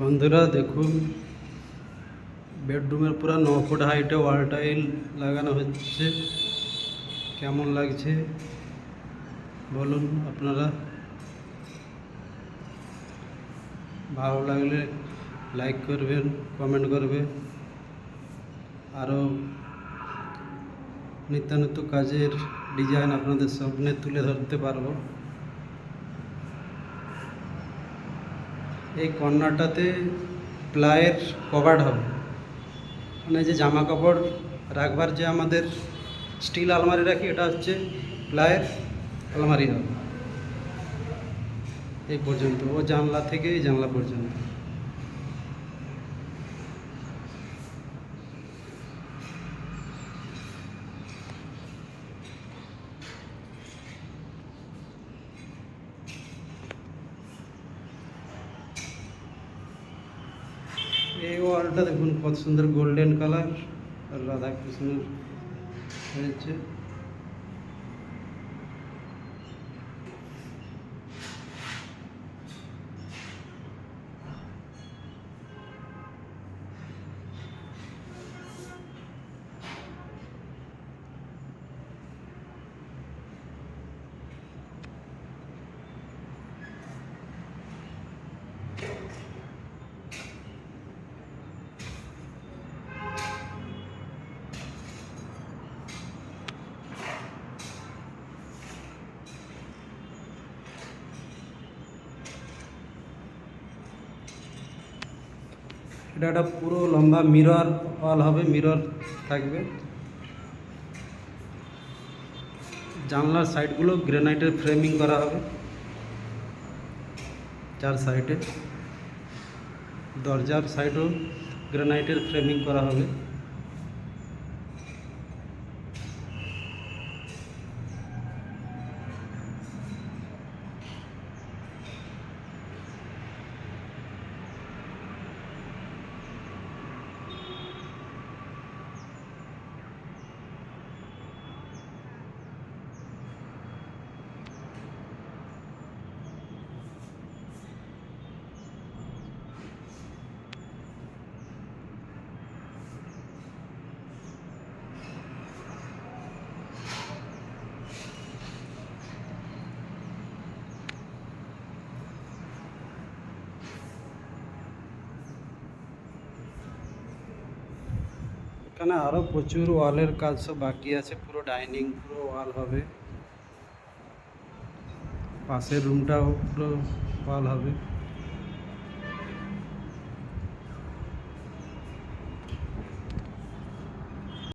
বন্ধুরা, দেখুন বেডরুমের পুরো ন ফুট হাইটে ওয়াল টাইল লাগানো হচ্ছে। কেমন লাগছে? বলুন আপনারা। ভালো লাগলে লাইক করবেন কমেন্ট করবে আরও নিত্যানত্য কাজের ডিজাইন আপনাদের সামনে তুলে ধরতে পারব। এই কর্নারটাতে প্লায়ের কভার্ড হবে। মানে যে জামা কাপড় রাখবার যে আমাদের স্টিল আলমারি রাখি, এটা হচ্ছে প্লায়ের আলমারি হবে। এই পর্যন্ত, ও জানলা থেকে এই জানলা পর্যন্ত। এই ওয়ালটা দেখুন কত সুন্দর গোল্ডেন কালার আর রাধাকৃষ্ণের হয়েছে। এটা একটা পুরো লম্বা মিরর ওয়াল হবে মিরর থাকবে। জানলার সাইডগুলো গ্রেনাইটের ফ্রেমিং করা হবে, চার সাইডে দরজার সাইডও গ্রেনাইটের ফ্রেমিং করা হবে। এখানে আরও প্রচুর ওয়ালের কাজ সব বাকি আছে, পুরো ডাইনিং, পুরো ওয়াল হবে। পাশের রুমটাও পুরো ওয়াল হবে।